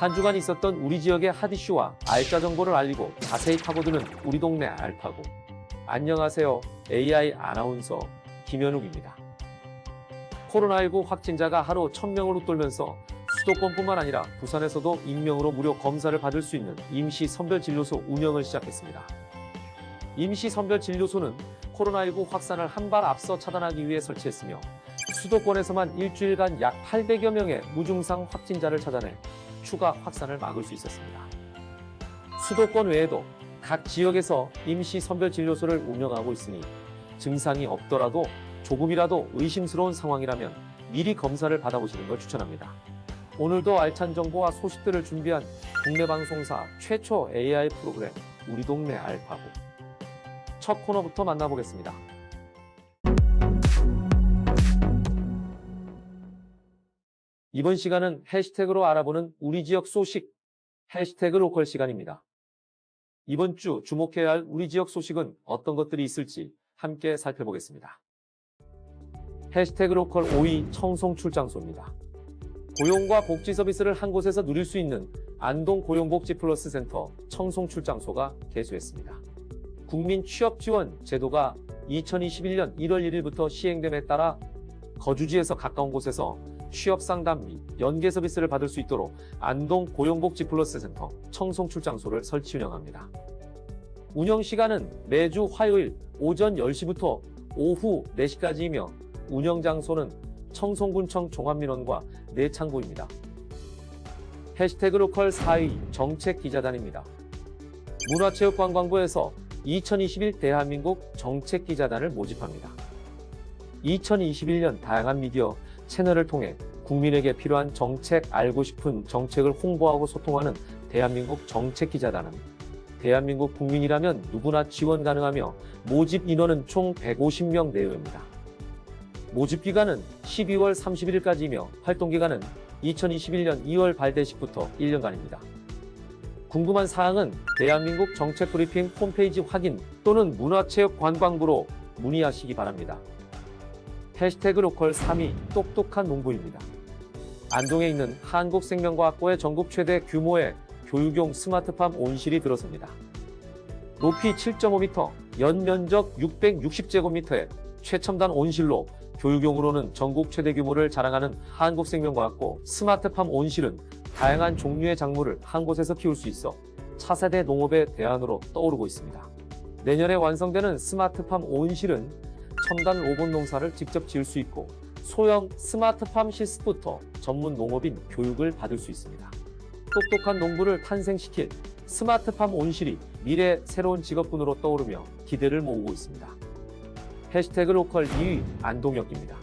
한 주간 있었던 우리 지역의 핫 이슈와 알짜 정보를 알리고 자세히 파고드는 우리 동네 알파고. 안녕하세요. AI 아나운서 김현욱입니다. 코로나19 확진자가 하루 1000명을 웃돌면서 수도권뿐만 아니라 부산에서도 익명으로 무료 검사를 받을 수 있는 임시 선별진료소 운영을 시작했습니다. 임시 선별진료소는 코로나19 확산을 한 발 앞서 차단하기 위해 설치했으며 수도권에서만 일주일간 약 800여 명의 무증상 확진자를 찾아내 추가 확산을 막을 수 있었습니다. 수도권 외에도 각 지역에서 임시 선별 진료소를 운영하고 있으니 증상이 없더라도 조금이라도 의심스러운 상황이라면 미리 검사를 받아보시는 걸 추천합니다. 오늘도 알찬 정보와 소식들을 준비한 국내 방송사 최초 AI 프로그램 우리 동네 알파고 첫 코너부터 만나보겠습니다. 이번 시간은 해시태그로 알아보는 우리 지역 소식 해시태그 로컬 시간입니다. 이번 주 주목해야 할 우리 지역 소식은 어떤 것들이 있을지 함께 살펴보겠습니다. 해시태그 로컬 5위 청송 출장소입니다. 고용과 복지 서비스를 한 곳에서 누릴 수 있는 안동 고용복지 플러스 센터 청송 출장소가 개소했습니다. 국민 취업 지원 제도가 2021년 1월 1일부터 시행됨에 따라 거주지에서 가까운 곳에서 취업 상담 및 연계 서비스를 받을 수 있도록 안동 고용복지 플러스 센터 청송 출장소를 설치 운영합니다. 운영 시간은 매주 화요일 오전 10시부터 오후 4시까지이며 운영 장소는 청송군청 종합민원과 내창고입니다. 해시태그 로컬 4위 정책 기자단입니다. 문화체육관광부에서 2021 대한민국 정책 기자단을 모집합니다. 2021년 다양한 미디어 채널을 통해 국민에게 필요한 정책, 알고 싶은 정책을 홍보하고 소통하는 대한민국 정책 기자단은 대한민국 국민이라면 누구나 지원 가능하며 모집 인원은 총 150명 내외입니다. 모집 기간은 12월 31일까지이며 활동 기간은 2021년 2월 발대식부터 1년간입니다. 궁금한 사항은 대한민국 정책 브리핑 홈페이지 확인 또는 문화체육관광부로 문의하시기 바랍니다. 해시태그 로컬 3위 똑똑한 농부입니다. 안동에 있는 한국생명과학고의 전국 최대 규모의 교육용 스마트팜 온실이 들어섭니다. 높이 7.5m, 연면적 660제곱미터의 최첨단 온실로 교육용으로는 전국 최대 규모를 자랑하는 한국생명과학고 스마트팜 온실은 다양한 종류의 작물을 한 곳에서 키울 수 있어 차세대 농업의 대안으로 떠오르고 있습니다. 내년에 완성되는 스마트팜 온실은 첨단 로봇 농사를 직접 지을 수 있고 소형 스마트팜 실습부터 전문 농업인 교육을 받을 수 있습니다. 똑똑한 농부를 탄생시킬 스마트팜 온실이 미래 새로운 직업군으로 떠오르며 기대를 모으고 있습니다. 해시태그 로컬 2위 안동역입니다.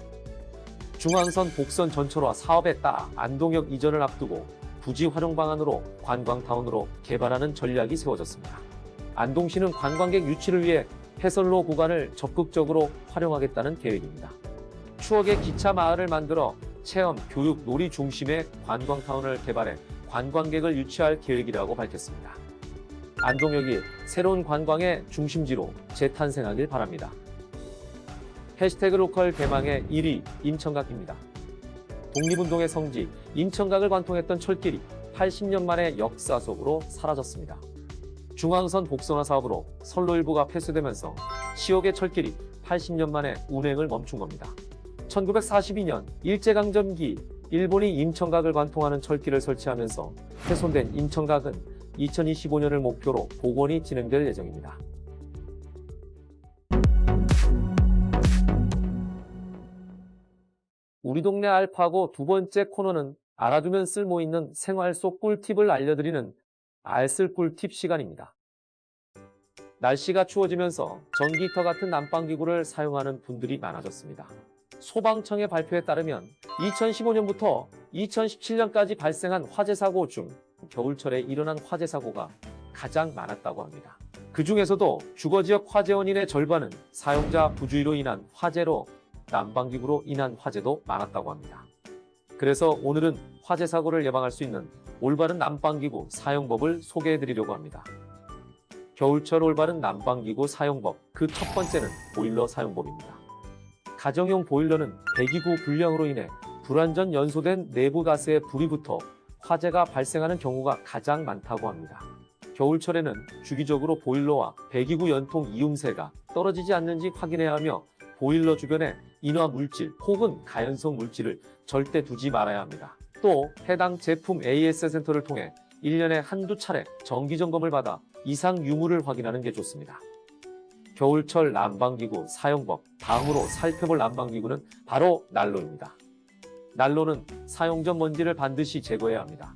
중앙선 복선 전철화 사업에 따라 안동역 이전을 앞두고 부지 활용 방안으로 관광타운으로 개발하는 전략이 세워졌습니다. 안동시는 관광객 유치를 위해 해설로 구간을 적극적으로 활용하겠다는 계획입니다. 추억의 기차 마을을 만들어 체험, 교육, 놀이 중심의 관광타운을 개발해 관광객을 유치할 계획이라고 밝혔습니다. 안동역이 새로운 관광의 중심지로 재탄생하길 바랍니다. 해시태그 로컬 대망의 1위 인천각입니다. 독립운동의 성지 인천각을 관통했던 철길이 80년 만에 역사 속으로 사라졌습니다. 중앙선 복선화 사업으로 선로 일부가 폐쇄되면서 시옥의 철길이 80년 만에 운행을 멈춘 겁니다. 1942년 일제강점기 일본이 인천각을 관통하는 철길을 설치하면서 훼손된 인천각은 2025년을 목표로 복원이 진행될 예정입니다. 우리 동네 알파고 두 번째 코너는 알아두면 쓸모 있는 생활 속 꿀팁을 알려드리는 알쓸 꿀팁 시간입니다. 날씨가 추워지면서 전기히터 같은 난방기구를 사용하는 분들이 많아졌습니다. 소방청의 발표에 따르면 2015년부터 2017년까지 발생한 화재 사고 중 겨울철에 일어난 화재 사고가 가장 많았다고 합니다. 그 중에서도 주거 지역 화재 원인의 절반은 사용자 부주의로 인한 화재로 난방기구로 인한 화재도 많았다고 합니다. 그래서 오늘은 화재 사고를 예방할 수 있는 올바른 난방기구 사용법을 소개해 드리려고 합니다. 겨울철 올바른 난방기구 사용법 그 첫 번째는 보일러 사용법입니다. 가정용 보일러는 배기구 불량으로 인해 불완전 연소된 내부 가스에 불이 붙어 화재가 발생하는 경우가 가장 많다고 합니다. 겨울철에는 주기적으로 보일러와 배기구 연통 이음새가 떨어지지 않는지 확인해야 하며 보일러 주변에 인화 물질 혹은 가연성 물질을 절대 두지 말아야 합니다. 또 해당 제품 AS 센터를 통해 1년에 한두 차례 정기 점검을 받아 이상 유무를 확인하는 게 좋습니다. 겨울철 난방기구 사용법 다음으로 살펴볼 난방기구는 바로 난로입니다. 난로는 사용 전 먼지를 반드시 제거해야 합니다.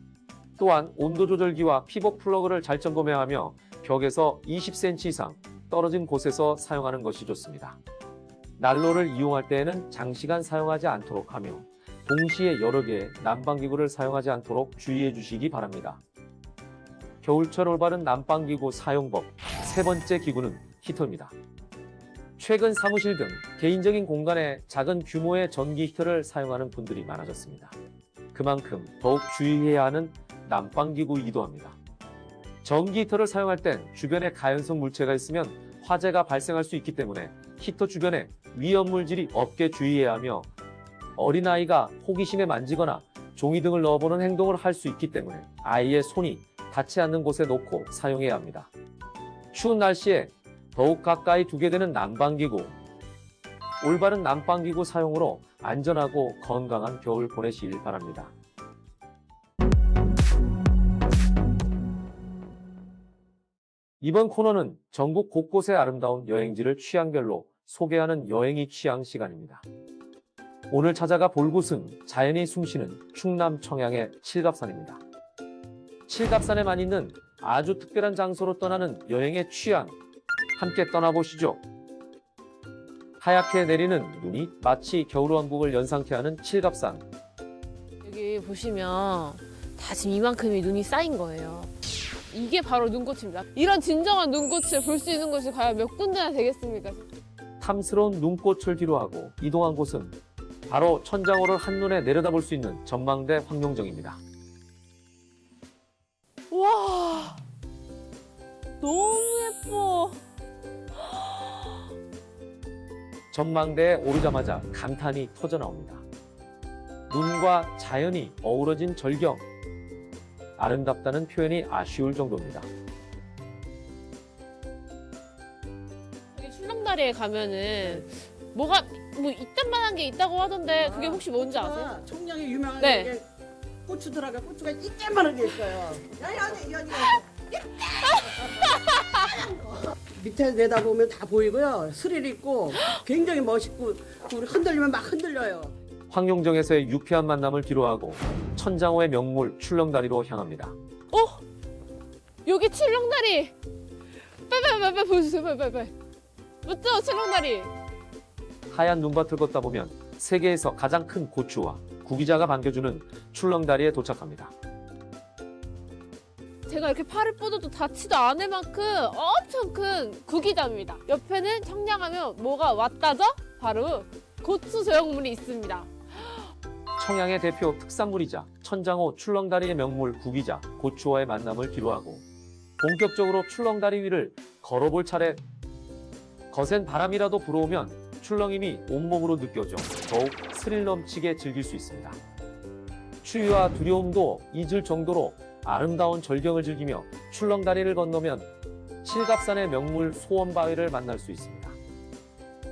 또한 온도 조절기와 피복 플러그를 잘 점검해야 하며 벽에서 20cm 이상 떨어진 곳에서 사용하는 것이 좋습니다. 난로를 이용할 때에는 장시간 사용하지 않도록 하며 동시에 여러 개의 난방기구를 사용하지 않도록 주의해 주시기 바랍니다. 겨울철 올바른 난방기구 사용법 세 번째 기구는 히터입니다. 최근 사무실 등 개인적인 공간에 작은 규모의 전기 히터를 사용하는 분들이 많아졌습니다. 그만큼 더욱 주의해야 하는 난방기구이기도 합니다. 전기 히터를 사용할 땐 주변에 가연성 물체가 있으면 화재가 발생할 수 있기 때문에 히터 주변에 위험 물질이 없게 주의해야 하며 어린아이가 호기심에 만지거나 종이 등을 넣어보는 행동을 할 수 있기 때문에 아이의 손이 닿지 않는 곳에 놓고 사용해야 합니다. 추운 날씨에 더욱 가까이 두게 되는 난방기구. 올바른 난방기구 사용으로 안전하고 건강한 겨울 보내시길 바랍니다. 이번 코너는 전국 곳곳의 아름다운 여행지를 취향별로 소개하는 여행이 취향 시간입니다. 오늘 찾아가 볼 곳은 자연이 숨쉬는 충남 청양의 칠갑산입니다. 칠갑산에만 있는 아주 특별한 장소로 떠나는 여행의 취향. 함께 떠나보시죠. 하얗게 내리는 눈이 마치 겨울왕국을 연상케 하는 칠갑산. 여기 보시면 다 지금 이만큼의 눈이 쌓인 거예요. 이게 바로 눈꽃입니다. 이런 진정한 눈꽃을 볼 수 있는 곳이 과연 몇 군데나 되겠습니까? 탐스러운 눈꽃을 뒤로하고 이동한 곳은 바로 천장호를 한눈에 내려다볼 수 있는 전망대 황룡정입니다. 와, 너무 예뻐. 전망대에 오르자마자 감탄이 터져 나옵니다. 눈과 자연이 어우러진 절경. 아름답다는 표현이 아쉬울 정도입니다. 여기 출렁다리에 가면은 뭐가 뭐 이딴만한 게 있다고 하던데 그게 혹시 뭔지 아세요? 아, 청량이 유명한 네. 게 고추들하고 고추가 이때만한 게 있어요. 야니 아니 야니. 밑에 내다보면 다 보이고요. 스릴 있고 굉장히 멋있고 우리 흔들리면 막 흔들려요. 황룡정에서의 유쾌한 만남을 뒤로하고 천장호의 명물 출렁다리로 향합니다. 어? 여기 출렁다리. 빨빨빨빨 보여주세요, 빨빨빨. 맞죠, 출렁다리. 하얀 눈밭을 걷다 보면 세계에서 가장 큰 고추와 구기자가 반겨주는 출렁다리에 도착합니다. 제가 이렇게 팔을 뻗어도 닿지도 않을 만큼 엄청 큰 구기자입니다. 옆에는 청량하면 뭐가 왔다죠? 바로 고추 저용물이 있습니다. 청양의 대표 특산물이자 천장호 출렁다리의 명물 구기자 고추와의 만남을 뒤로하고 본격적으로 출렁다리 위를 걸어볼 차례 거센 바람이라도 불어오면 출렁임이 온몸으로 느껴져 더욱 스릴 넘치게 즐길 수 있습니다. 추위와 두려움도 잊을 정도로 아름다운 절경을 즐기며 출렁다리를 건너면 칠갑산의 명물 소원바위를 만날 수 있습니다.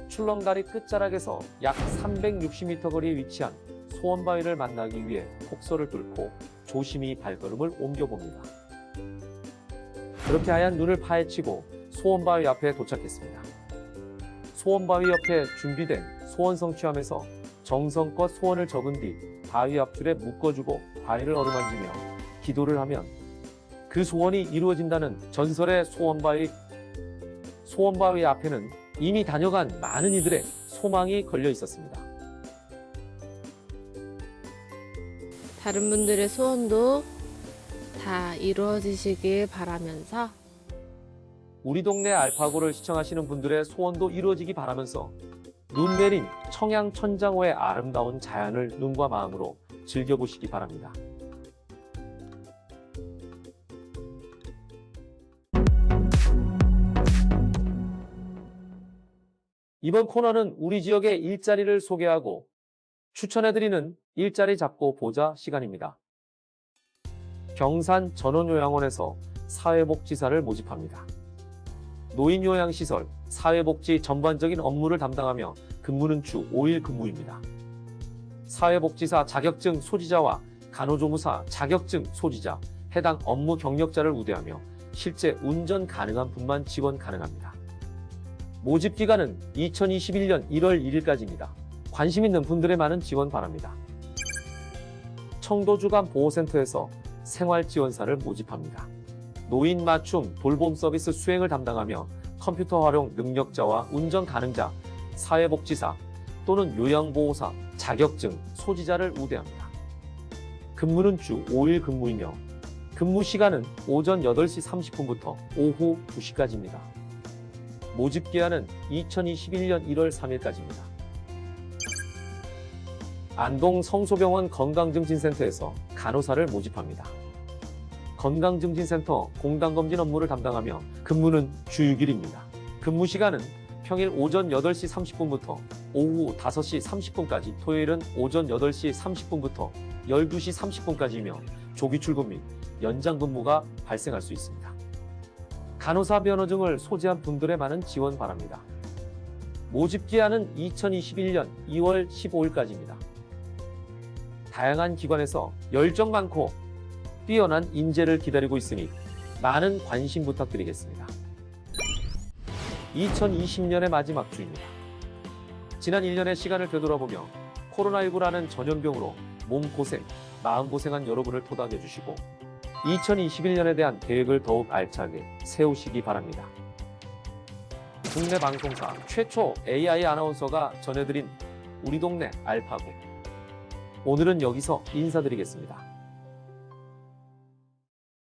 출렁다리 끝자락에서 약 360m 거리에 위치한 소원바위를 만나기 위해 폭설을 뚫고 조심히 발걸음을 옮겨봅니다. 그렇게 하얀 눈을 파헤치고 소원바위 앞에 도착했습니다. 소원바위 옆에 준비된 소원 성취함에서 정성껏 소원을 적은 뒤 바위 앞줄에 묶어주고 바위를 어루만지며 기도를 하면 그 소원이 이루어진다는 전설의 소원바위 소원바위 앞에는 이미 다녀간 많은 이들의 소망이 걸려 있었습니다. 다른 분들의 소원도 다 이루어지시길 바라면서 우리 동네 알파고를 시청하시는 분들의 소원도 이루어지기 바라면서 눈 내린 청양 천장호의 아름다운 자연을 눈과 마음으로 즐겨보시기 바랍니다. 이번 코너는 우리 지역의 일자리를 소개하고 추천해드리는 일자리 잡고 보자 시간입니다. 경산 전원요양원에서 사회복지사를 모집합니다. 노인 요양 시설, 사회복지 전반적인 업무를 담당하며 근무는 주 5일 근무입니다. 사회복지사 자격증 소지자와 간호조무사 자격증 소지자, 해당 업무 경력자를 우대하며 실제 운전 가능한 분만 지원 가능합니다. 모집 기간은 2021년 1월 1일까지입니다. 관심 있는 분들의 많은 지원 바랍니다. 청도주간 보호센터에서 생활지원사를 모집합니다. 노인 맞춤 돌봄 서비스 수행을 담당하며 컴퓨터 활용 능력자와 운전 가능자, 사회복지사 또는 요양보호사 자격증 소지자를 우대합니다. 근무는 주 5일 근무이며 근무 시간은 오전 8시 30분부터 오후 2시까지입니다. 모집 기한은 2021년 1월 3일까지입니다. 안동 성소병원 건강증진센터에서 간호사를 모집합니다. 건강증진센터 공당검진 업무를 담당하며 근무는 주 6일입니다. 근무 시간은 평일 오전 8시 30분부터 오후 5시 30분까지 토요일은 오전 8시 30분부터 12시 30분까지이며 조기 출근 및 연장 근무가 발생할 수 있습니다. 간호사 면허증을 소지한 분들의 많은 지원 바랍니다. 모집 기한은 2021년 2월 15일까지입니다. 다양한 기관에서 열정 많고 뛰어난 인재를 기다리고 있으니 많은 관심 부탁드리겠습니다. 2020년의 마지막 주입니다. 지난 1년의 시간을 되돌아보며 코로나19라는 전염병으로 몸고생, 마음고생한 여러분을 토닥여 주시고 2021년에 대한 계획을 더욱 알차게 세우시기 바랍니다. 국내 방송사 최초 AI 아나운서가 전해드린 우리 동네 알파고. 오늘은 여기서 인사드리겠습니다.